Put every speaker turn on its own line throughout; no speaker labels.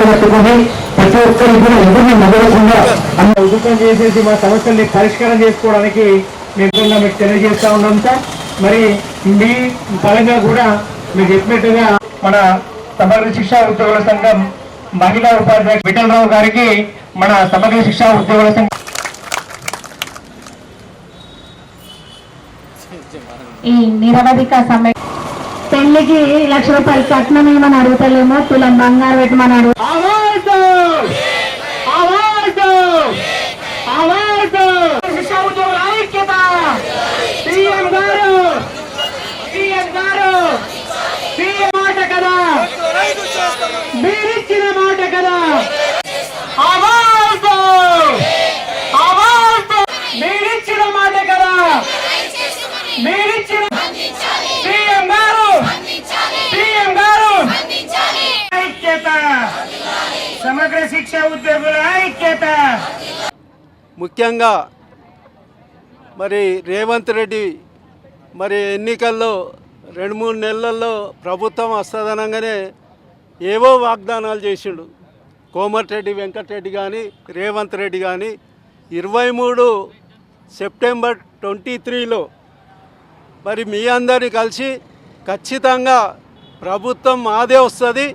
పెట్టుకుని ప్రతి ఒక్కరికి కూడా ఎవరిని మొదలకుండా
అన్న చేసేసి మా సమస్యల్ని పరిష్కారం చేసుకోవడానికి మేము మీకు తెలియజేస్తా ఉన్నాం సార్. మరి మీ పరంగా కూడా మీరు చెప్పినట్టుగా మన సమగ్ర శిక్షా ఉద్యోగుల సంఘం మహిళా ఉపాధ్యాయులు విఠలరావు గారికి మన సమగ్ర శిక్షా ఉద్యోగుల సంఘం
ఈ నిరవధిక సమయం పెళ్ళికి లక్ష రూపాయలు కట్నం ఏమని అడుగుతలేమో? తులం బంగారు పెట్టమని అడుగు
ఆవాజు! ఆవాజు! ఆవాజు! శిక్షా ఉద్యోగుల ఐక్యత! సీఎం గారు! సీఎం గారు! సీఎం మాట కదా మీరిచ్చిన మాట కదా ఆవాజు! ఆవాజు! మీరిచ్చిన మాట కదా మీరిచ్చిన సీఎం గారు సీఎం గారు ఐక్యత సమగ్ర శిక్ష ఉద్యోగుల ఐక్యత.
ముఖ్యంగా మరి రేవంత్ రెడ్డి మరి ఎన్నికల్లో రెండు మూడు నెలల్లో ప్రభుత్వం వస్తుందనగానే ఏవో వాగ్దానాలు చేసిండు. కోమటిరెడ్డి వెంకటరెడ్డి కానీ రేవంత్ రెడ్డి కానీ ఇరవై మూడు సెప్టెంబర్ ట్వంటీ త్రీలో మరి మీ అందరిని కలిసి ఖచ్చితంగా ప్రభుత్వం మాదే వస్తుంది.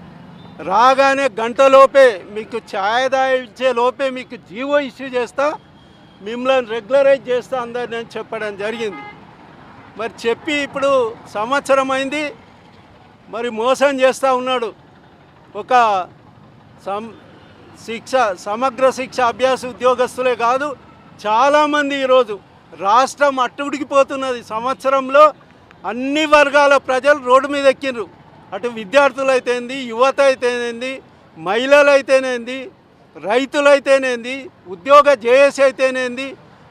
రాగానే గంటలోపే మీకు ఛాయదాయ ఇచ్చే లోపే మీకు జీవో ఇష్యూ చేస్తా మిమ్మల్ని రెగ్యులరైజ్ చేస్తా అందరు నేను చెప్పడం జరిగింది. మరి చెప్పి ఇప్పుడు సంవత్సరం అయింది మరి మోసం చేస్తూ ఉన్నాడు. ఒక సం శిక్ష సమగ్ర శిక్ష అభ్యాస ఉద్యోగస్తులే కాదు చాలామంది ఈరోజు రాష్ట్రం అట్టుడికిపోతున్నది సంవత్సరంలో అన్ని వర్గాల ప్రజలు రోడ్డు మీద ఎక్కిండ్రు. అటు విద్యార్థులు అయితేంది యువత అయితేనేంది మహిళలు అయితేనేంది రైతులైతేనేంది ఉద్యోగ జేఏసీ అయితేనేంది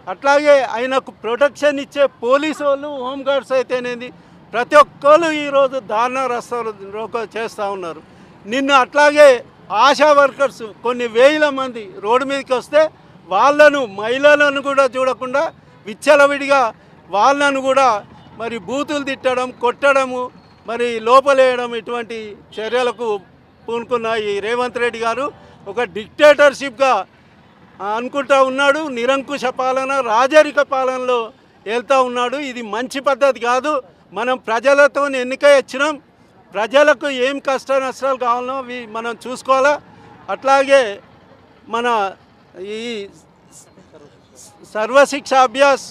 అట్లాగే ఆయనకు ప్రొటెక్షన్ ఇచ్చే పోలీసు వాళ్ళు హోంగార్డ్స్ అయితేనేంది ప్రతి ఒక్కరు ఈరోజు దారుణ రస్తా చేస్తూ ఉన్నారు. నిన్ను అట్లాగే ఆశా వర్కర్స్ కొన్ని వేల మంది రోడ్డు మీదకి వస్తే వాళ్ళను మహిళలను కూడా చూడకుండా విచ్చలవిడిగా వాళ్ళను కూడా మరి బూతులు తిట్టడం కొట్టడము మరి లోపలేయడం ఇటువంటి చర్యలకు పూనుకున్న ఈ రేవంత్ రెడ్డి గారు ఒక డిక్టేటర్షిప్గా అనుకుంటా ఉన్నాడు. నిరంకుశ పాలన రాజరిక పాలనలో వెళ్తూ ఉన్నాడు. ఇది మంచి పద్ధతి కాదు. మనం ప్రజలతో ఎన్నికై వచ్చినాం ప్రజలకు ఏం కష్ట నష్టాలు కావాలో అవి మనం చూసుకోవాలా. అట్లాగే మన ఈ సర్వశిక్ష అభ్యాస్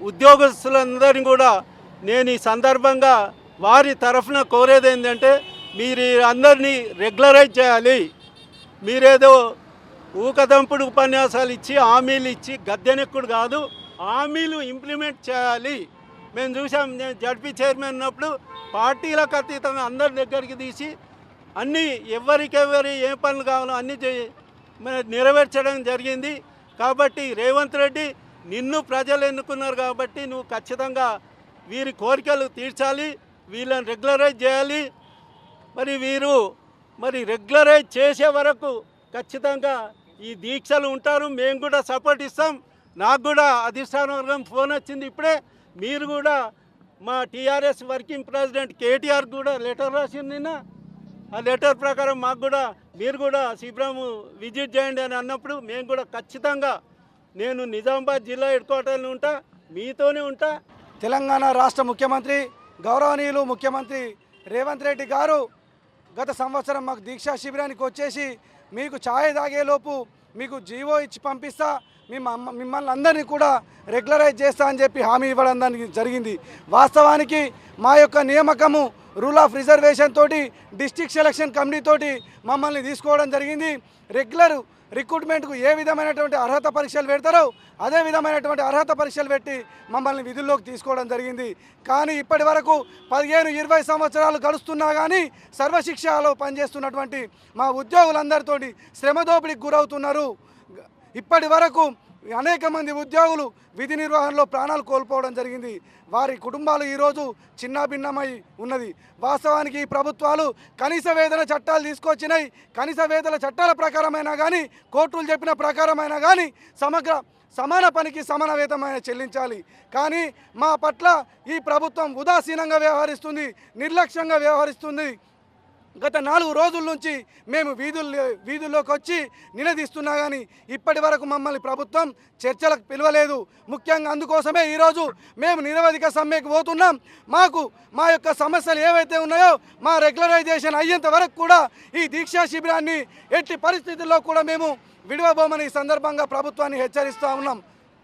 ఉద్యోగస్తులందరినీ కూడా నేను ఈ సందర్భంగా వారి తరఫున కోరేది ఏంటంటే మీరు అందరినీ రెగ్యులరైజ్ చేయాలి. మీరేదో ఊకదంపుడు ఉపన్యాసాలు ఇచ్చి హామీలు ఇచ్చి గద్దెనెక్కుడు కాదు హామీలు ఇంప్లిమెంట్ చేయాలి. మేము చూసాం నేను జడ్పీ చైర్మన్ ఉన్నప్పుడు పార్టీలకు అతీతంగా అందరి దగ్గరికి తీసి అన్నీ ఎవరికెవరి ఏ పనులు కావాలో అన్నీ చే- నెరవేర్చడం జరిగింది. కాబట్టి రేవంత్ రెడ్డి నిన్ను ప్రజలు ఎన్నుకున్నారు కాబట్టి నువ్వు ఖచ్చితంగా వీరి కోరికలు తీర్చాలి. వీళ్ళని రెగ్యులరైజ్ చేయాలి. మరి వీరు మరి రెగ్యులరైజ్ చేసే వరకు ఖచ్చితంగా ఈ దీక్షలు ఉంటారు. మేము కూడా సపోర్ట్ ఇస్తాం. నాకు కూడా అధిష్టాన వర్గం ఫోన్ వచ్చింది ఇప్పుడే. మీరు కూడా మా టీఆర్ఎస్ వర్కింగ్ ప్రెసిడెంట్ కేటీఆర్ కూడా లెటర్ రాసింది నిన్న. ఆ లెటర్ ప్రకారం మాకు కూడా మీరు కూడా శిబిరము విజిట్ చేయండి అని అన్నప్పుడు మేము కూడా ఖచ్చితంగా నేను నిజామాబాద్ జిల్లా హెడ్ క్వార్టర్లో ఉంటా. మీతోనే ఉంటా.
తెలంగాణ రాష్ట్ర ముఖ్యమంత్రి గౌరవనీయులు ముఖ్యమంత్రి రేవంత్ రెడ్డి గారు గత సంవత్సరం మాకు దీక్షా శిబిరానికి వచ్చేసి మీకు ఛాయ్ తాగేలోపు మీకు జీవో ఇచ్చి పంపిస్తా మిమ్మల్ని అందరినీ కూడా రెగ్యులరైజ్ చేస్తా అని చెప్పి హామీ ఇవ్వడం దానికి జరిగింది. వాస్తవానికి మా యొక్క నియామకము రూల్ ఆఫ్ రిజర్వేషన్ తోటి డిస్టిక్ సెలక్షన్ కమిటీ తోటి మమ్మల్ని తీసుకోవడం జరిగింది. రెగ్యులర్ రిక్రూట్మెంట్కు ఏ విధమైనటువంటి అర్హత పరీక్షలు పెడతారో అదే విధమైనటువంటి అర్హత పరీక్షలు పెట్టి మమ్మల్ని విధుల్లోకి తీసుకోవడం జరిగింది. కానీ ఇప్పటి వరకు పదిహేను ఇరవై సంవత్సరాలు గడుస్తున్నా కానీ సర్వశిక్షలో పనిచేస్తున్నటువంటి మా ఉద్యోగులందరితోటి శ్రమదోపిడికి గురవుతున్నారు. ఇప్పటి వరకు అనేక మంది ఉద్యోగులు విధి నిర్వహణలో ప్రాణాలు కోల్పోవడం జరిగింది. వారి కుటుంబాలు ఈరోజు చిన్నాభిన్నమై ఉన్నది. వాస్తవానికి ఈ ప్రభుత్వాలు కనీస వేతన చట్టాలు తీసుకొచ్చినాయి కనీస వేతన చట్టాల ప్రకారమైనా కానీ కోర్టులు చెప్పిన ప్రకారమైనా కానీ సమగ్ర సమాన పనికి సమాన వేతమైన చెల్లించాలి. కానీ మా పట్ల ఈ ప్రభుత్వం ఉదాసీనంగా వ్యవహరిస్తుంది నిర్లక్ష్యంగా వ్యవహరిస్తుంది. గత నాలుగు రోజుల నుంచి మేము వీధుల్లో వీధుల్లోకి వచ్చి నిలదీస్తున్నా కానీ ఇప్పటి వరకు మమ్మల్ని ప్రభుత్వం చర్చలకు పిలవలేదు. ముఖ్యంగా అందుకోసమే ఈరోజు మేము నిరవధిక సమ్మెకు పోతున్నాం. మాకు మా యొక్క సమస్యలు ఏవైతే ఉన్నాయో మా రెగ్యులరైజేషన్ అయ్యేంత వరకు కూడా ఈ దీక్షా శిబిరాన్ని ఎట్టి పరిస్థితుల్లో కూడా మేము విడవబోమని ఈ సందర్భంగా ప్రభుత్వాన్ని హెచ్చరిస్తూ ఉన్నాం.